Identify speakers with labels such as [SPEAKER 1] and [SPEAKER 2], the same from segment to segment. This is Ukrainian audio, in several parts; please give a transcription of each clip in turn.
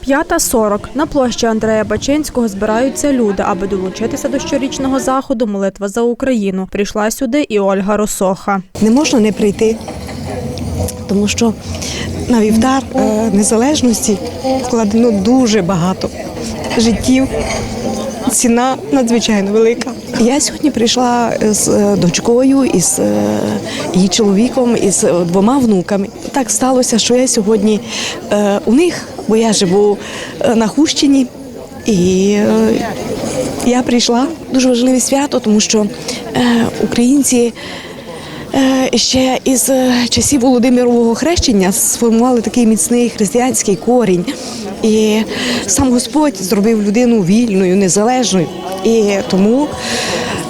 [SPEAKER 1] П'ята 40. На площі Андрея Бачинського збираються люди, аби долучитися до щорічного заходу Молитва за Україну. Прийшла сюди і Ольга Росоха.
[SPEAKER 2] Не можна не прийти, тому що на вівтар е, незалежності вкладено дуже багато життів. Ціна надзвичайно велика. Я сьогодні прийшла з е, дочкою, із е, її чоловіком, із е, двома внуками. Так сталося, що я сьогодні е, у них, бо я живу е, на Хущині, і е, я прийшла. Дуже важливе свято, тому що е, українці. Е, Ще із е, часів Володимирового хрещення сформували такий міцний християнський корінь. І сам Господь зробив людину вільною, незалежною. І тому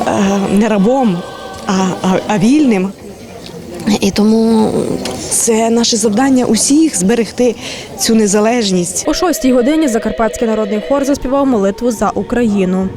[SPEAKER 2] е, не рабом, а, вільним. І тому це наше завдання усіх зберегти цю незалежність.
[SPEAKER 1] О 6 годині Закарпатський народний хор заспівав молитву за Україну.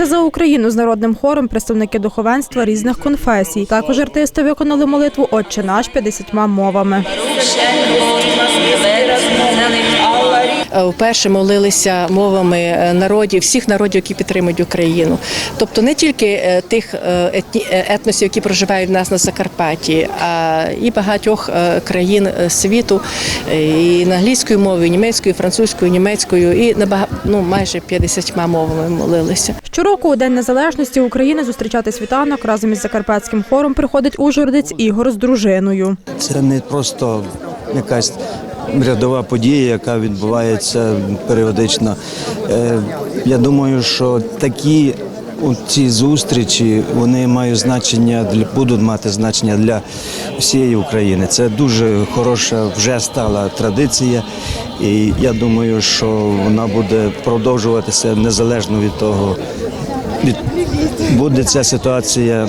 [SPEAKER 1] Молилися за Україну з народним хором представники духовенства різних конфесій. Також артисти виконали молитву Отче наш 50 мовами.
[SPEAKER 3] Е, Вперше молилися мовами е, народів, всіх народів, які підтримують Україну. Тобто не тільки е, тих етносів, які проживають в нас на Закарпатті, а і багатьох країн світу, і на англійською мовою, і німецькою, і французькою, і німецькою, і на ну, майже 50 мовами молилися.
[SPEAKER 1] Щороку у День Незалежності України зустрічати світанок разом із закарпатським хором приходить ужгородець Ігор з дружиною.
[SPEAKER 4] Це не просто якась рядова подія, яка відбувається періодично. Е, Я думаю, що такі ці зустрічі вони мають значення для будуть мати значення для всієї України. Це дуже хороша вже стала традиція, і я думаю, що вона буде продовжуватися незалежно від того, від буде ця ситуація,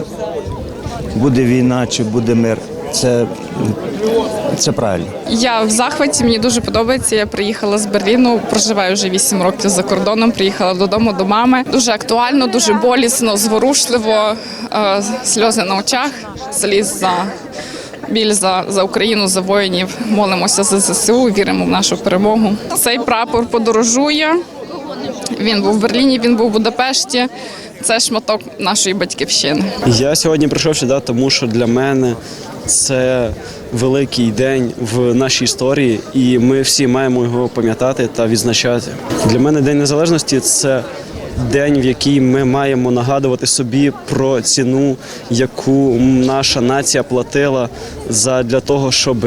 [SPEAKER 4] буде війна чи буде мир. Це, це правильно.
[SPEAKER 5] Я в захваті, мені дуже подобається. Я приїхала з Берліну, проживаю вже 8 років за кордоном. Приїхала додому до мами. Дуже актуально, дуже болісно, зворушливо, е, сльози на очах, сліз за біль за, за Україну, за воїнів. Молимося за ЗСУ, віримо в нашу перемогу. Цей прапор подорожує. Він був в Берліні, він був в Будапешті. Це шматок нашої батьківщини.
[SPEAKER 6] Я сьогодні прийшов сюди, тому що для мене це великий день в нашій історії, і ми всі маємо його пам'ятати та відзначати. Для мене День Незалежності це день, в який ми маємо нагадувати собі про ціну, яку наша нація платила за для того, щоб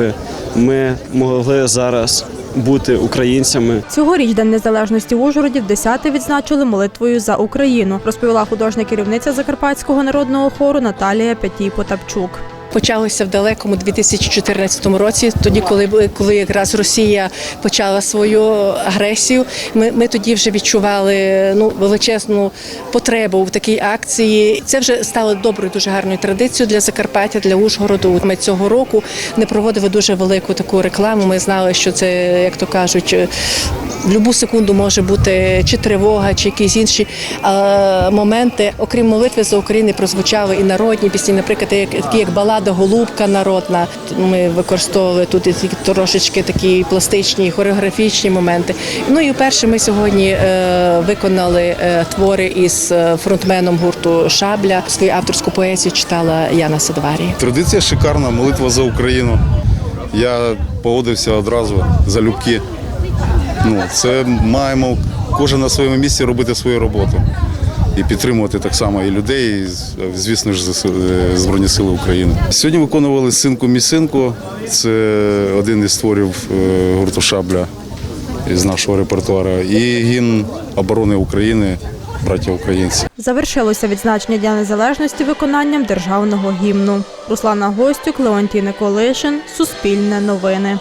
[SPEAKER 6] ми могли зараз бути українцями.
[SPEAKER 1] Цьогоріч День Незалежності в Ужгороді в 10 відзначили молитвою за Україну, розповіла художня керівниця Закарпатського народного хору Наталія Пятій Потапчук.
[SPEAKER 3] Почалося в далекому 2014 році, тоді, коли коли якраз Росія почала свою агресію. Ми, ми тоді вже відчували ну величезну потребу в такій акції. Це вже стало доброю, дуже гарною традицією для Закарпаття, для Ужгороду. Ми цього року не проводили дуже велику таку рекламу. Ми знали, що це, як то кажуть, в будь-яку секунду може бути чи тривога, чи якісь інші е, моменти. Окрім молитви за Україну, прозвучали і народні пісні, наприклад, такі як балада Голубка народна. Ми використовували тут трошечки такі пластичні хореографічні моменти. Ну і вперше ми сьогодні е, виконали е, твори із фронтменом гурту Шабля. Свою авторську поезію читала Яна Садварі.
[SPEAKER 7] Традиція шикарна, молитва за Україну. Я погодився одразу залюбки. Ну, це маємо кожен на своєму місці робити свою роботу і підтримувати так само і людей, і, звісно ж, е, Збройні Сили України. Сьогодні виконували синку місинку. Це один із творів е, гурту Шабля із нашого репертуару. І гімн оборони України, браття українці.
[SPEAKER 1] Завершилося відзначення Дня Незалежності виконанням державного гімну. Руслана Гостюк, Леонтій Николишин, Суспільне новини.